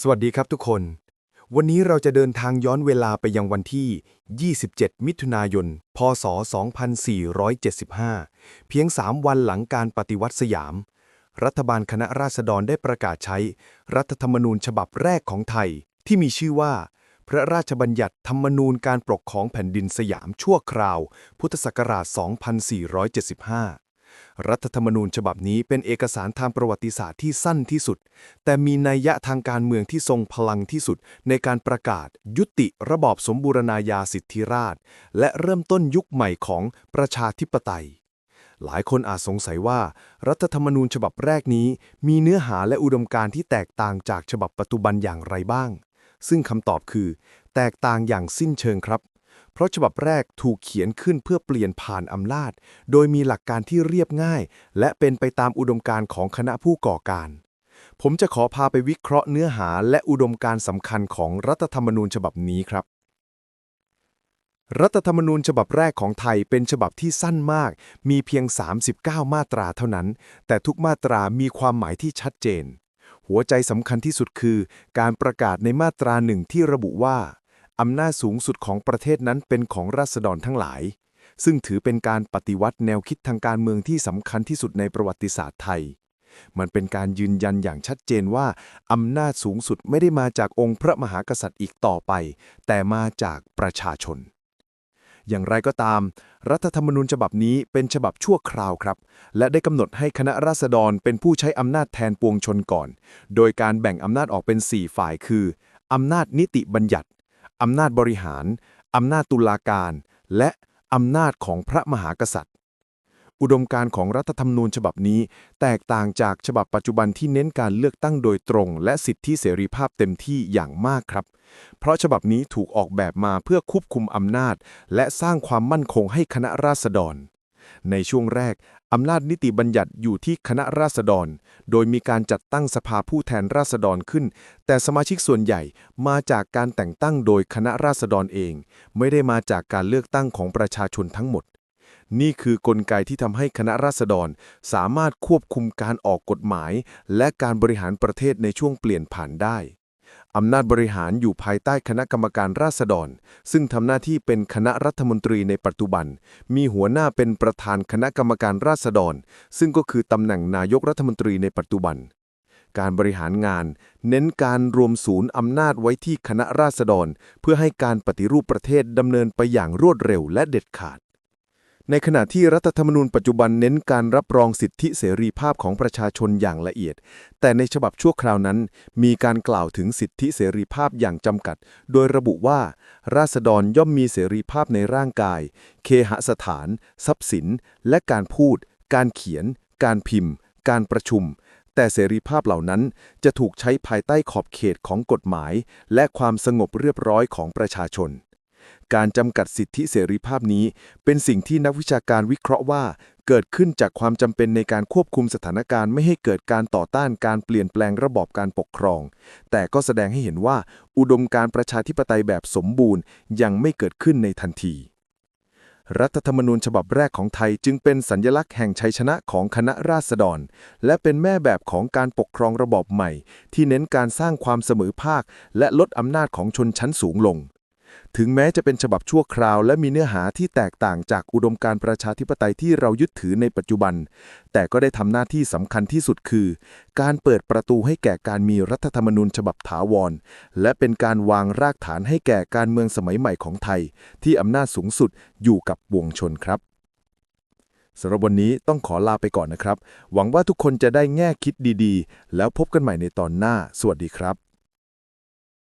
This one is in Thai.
สวัสดีครับทุกคน วันนี้เราจะเดินทางย้อนเวลาไปยังวันที่ 27 มิถุนายน พศ 2475 เพียง 3 วันหลังการปฏิวัติสยาม รัฐบาลคณะราษฎรได้ประกาศใช้ รัฐธรรมนูญฉบับแรกของไทย ที่มีชื่อว่า พระราชบัญญัติธรรมนูญการปกครองแผ่นดินสยามชั่วคราว พุทธศักราช 2475 รัฐธรรมนูญฉบับนี้เป็นเอกสารทางประวัติศาสตร์ที่สั้นที่สุด แต่มีนัยยะทางการเมืองที่ทรงพลังที่สุด ในการประกาศ ยุติระบอบสมบูรณาญาสิทธิราช และเริ่มต้นยุคใหม่ของประชาธิปไตย หลายคนอาจสงสัยว่า รัฐธรรมนูญฉบับแรกนี้ มีเนื้อหาและอุดมการณ์ที่แตกต่างจากฉบับปัจจุบันอย่างไรบ้าง ซึ่งคำตอบคือ แตกต่างอย่างสิ้นเชิงครับ เพราะฉบับแรกถูกเขียนขึ้นเพื่อเปลี่ยนผ่านอำนาจ โดยมีหลักการที่เรียบง่าย และเป็นไปตามอุดมการณ์ของคณะผู้ก่อการ ผมจะขอพาไปวิเคราะห์เนื้อหาและอุดมการณ์สำคัญของรัฐธรรมนูญฉบับนี้ครับ รัฐธรรมนูญฉบับแรกของไทยเป็นฉบับที่สั้นมาก มีเพียง 39 มาตราเท่านั้น แต่ทุกมาตรามีความหมายที่ชัดเจนหัวใจสำคัญที่สุดคือ การประกาศในมาตราหนึ่งที่ระบุว่า อำนาจสูงสุดของประเทศนั้นเป็นของราษฎรทั้งหลาย ซึ่งถือเป็นการปฏิวัติแนวคิดทางการเมืองที่สำคัญที่สุดในประวัติศาสตร์ไทย มันเป็นการยืนยันอย่างชัดเจนว่า อำนาจสูงสุดไม่ได้มาจากองค์พระมหากษัตริย์อีกต่อไป แต่มาจากประชาชนอย่างไรก็ตาม รัฐธรรมนูญฉบับนี้เป็นฉบับชั่วคราวครับ และได้กำหนดให้คณะราษฎรเป็นผู้ใช้อำนาจแทนปวงชนก่อน โดยการแบ่งอำนาจออกเป็น 4 ฝ่ายคือ อำนาจนิติบัญญัติ อำนาจบริหาร อำนาจตุลาการ และอำนาจของพระมหากษัตริย์ อุดมการของรัฐธรรมนูญฉบับนี้ แตกต่างจากฉบับปัจจุบันที่เน้นการเลือกตั้งโดยตรง และสิทธิเสรีภาพเต็มที่อย่างมากครับ เพราะฉบับนี้ถูกออกแบบมาเพื่อควบคุมอำนาจ และสร้างความมั่นคงให้คณะราษฎร ในช่วงแรก อำนาจนิติบัญญัติอยู่ที่คณะราษฎร โดยมีการจัดตั้งสภาผู้แทนราษฎรขึ้น แต่สมาชิกส่วนใหญ่มาจากการแต่งตั้งโดยคณะราษฎรเอง ไม่ได้มาจากการเลือกตั้งของประชาชนทั้งหมด นี่คือกลไกที่ทำให้คณะราษฎรสามารถควบคุมการออกกฎหมาย และการบริหารประเทศในช่วงเปลี่ยนผ่านได้ อำนาจบริหารอยู่ภายใต้คณะกรรมการราษฎร ซึ่งทำหน้าที่เป็นคณะรัฐมนตรีในปัจจุบัน มีหัวหน้าเป็นประธานคณะกรรมการราษฎร ซึ่งก็คือตำแหน่งนายกรัฐมนตรีในปัจจุบัน การบริหารงาน เน้นการรวมศูนย์อำนาจไว้ที่คณะราษฎร เพื่อให้การปฏิรูปประเทศดำเนินไปอย่างรวดเร็วและเด็ดขาด ในขณะที่รัฐธรรมนูญปัจจุบันเน้นการรับรองสิทธิเสรีภาพของประชาชนอย่างละเอียด แต่ในฉบับชั่วคราวนั้น มีการกล่าวถึงสิทธิเสรีภาพอย่างจำกัด โดยระบุว่า ราษฎรย่อมมีเสรีภาพในร่างกาย เคหสถาน ทรัพย์สิน และการพูด การเขียน การพิมพ์ การประชุม แต่เสรีภาพเหล่านั้นจะถูกใช้ภายใต้ขอบเขตของกฎหมาย และความสงบเรียบร้อยของประชาชน การจำกัดสิทธิเสรีภาพนี้ เป็นสิ่งที่นักวิชาการวิเคราะห์ว่า เกิดขึ้นจากความจำเป็นในการควบคุมสถานการณ์ไม่ให้เกิดการต่อต้านการเปลี่ยนแปลงระบอบการปกครอง แต่ก็แสดงให้เห็นว่า อุดมการประชาธิปไตยแบบสมบูรณ์ ยังไม่เกิดขึ้นในทันที รัฐธรรมนูญฉบับแรกของไทยจึงเป็นสัญลักษณ์แห่งชัยชนะของคณะราษฎร และเป็นแม่แบบของการปกครองระบอบใหม่ ที่เน้นการสร้างความเสมอภาค และลดอำนาจของชนชั้นสูงลง ถึงแม้จะเป็นฉบับชั่วคราวและมีเนื้อหาที่แตกต่างจากอุดมการประชาธิปไตยที่เรายึดถือในปัจจุบัน แต่ก็ได้ทำหน้าที่สำคัญที่สุดคือ การเปิดประตูให้แก่การมีรัฐธรรมนูญฉบับถาวร และเป็นการวางรากฐานให้แก่การเมืองสมัยใหม่ของไทย ที่อำนาจสูงสุดอยู่กับวงชนครับสำหรับวันนี้ต้องขอลาไปก่อนนะครับ หวังว่าทุกคนจะได้แง่คิดดีๆ แล้วพบกันใหม่ในตอนหน้า สวัสดีครับ